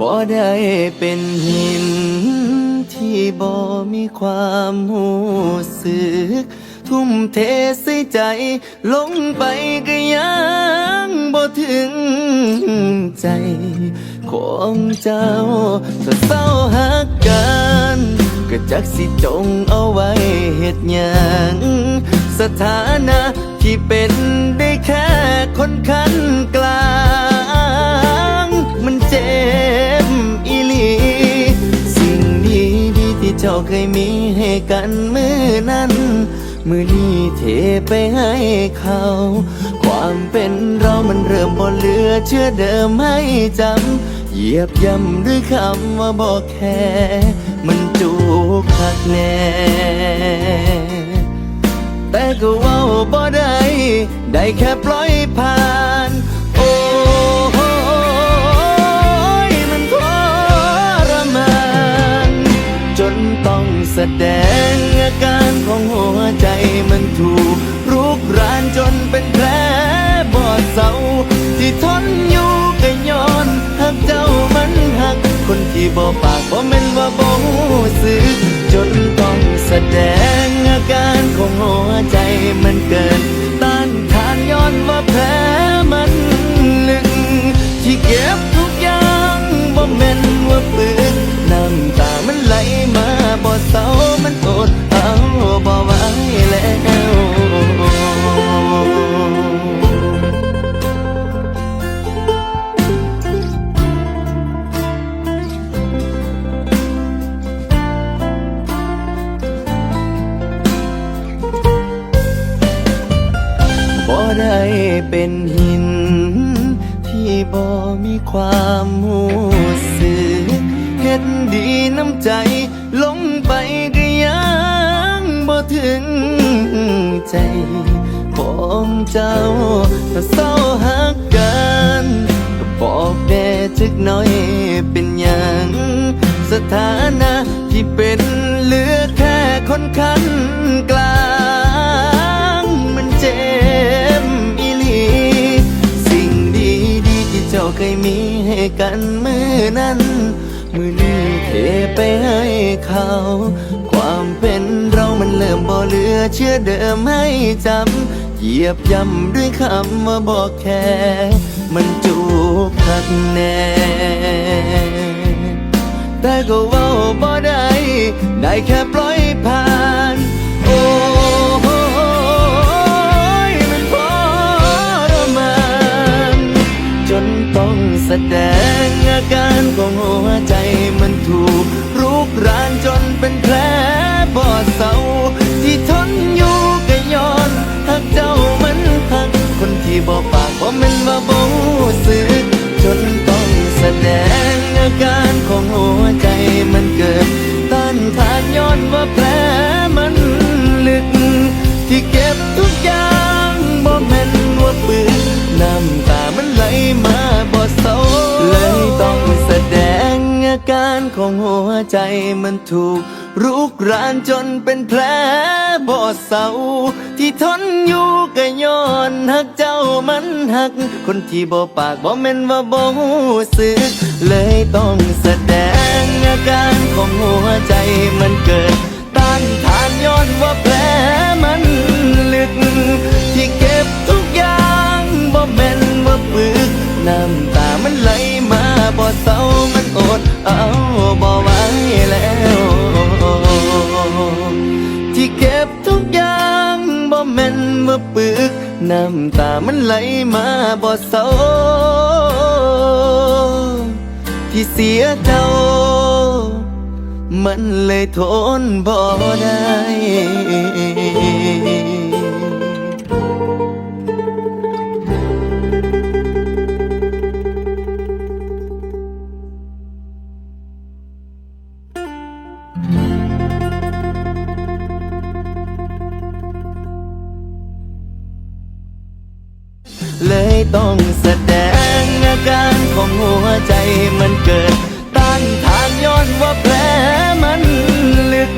บ่ได้เป็นหิน ที่บ่มีความหูสึก ทุ่มเทใส่ใจ ลงไปก็ยังบ่ถึงใจของเจ้าถ้าเศร้าหักกันก็จักสิจงเอาไว้เหตุยังสถานะที่เป็นได้แค่คนคันกลาง มันเจ็บ จ้าเคยมีให้กันมือนั้น มือนี้เทไปให้เขา ความเป็นเรามันเริ่มบ่เหลือเชื่อเดิมให้จำเหยียบย่ำด้วยคำว่าบอกแค่ มันจูกคักแน่แต่ก็ว่าบ่ได้ ได้แค่ปล่อยผ่าน เศร้าที่ทนอยู่ก็ย้อนหักเจ้ามันหัก คนที่บ่ปากบ่แม่นว่าบ่หูสึก จนต้องแสดงอาการของหัวใจมันเกิน ได้เป็นหิน ที่บ่มีความหูสึกเฮ็ดดีน้ำใจ ลงไปก็ยังบ่ถึงใจของเจ้าถ้าเศร้า กันมือนั้นมือนี้เทไปให้เขา ความเป็นเรามันเริ่มบ่เหลือเชื่อเดิมให้จำเหยียบย่ำด้วยคำว่าบอกแค่ มันจูบคักแน่แต่ก็เว้าบ่ได้ได้แค่ปล่อยผ่านโอ้โหยมันทรมานจนต้องแสดง บ่มันว่าบ่รู้สึก จนต้องแสดงอาการของหัวใจมันเกิดต้านทานย้อนว่าแผลมัน การของหัวใจมันถูกรุกรานจนเป็นแผลบ่เศร้าที่ทนอยู่ก็ย้อนหักเจ้ามันหัก คนที่บ่ปากบ่แม่นว่าบ่หูสึก เลยต้องแสดงอาการของหัวใจมันเกิดต้านทานย้อนว่า บ่ไหวแล้ว ที่เก็บทุกอย่างบ่แม่นว่าปึก น้ำตามันไหลมาบ่เศร้าที่เสียเจ้า มันเลยทนบ่ได้ ต้องแสดงอาการของหัวใจมันเกิดต้านทานย้อนว่าแผลมันลึก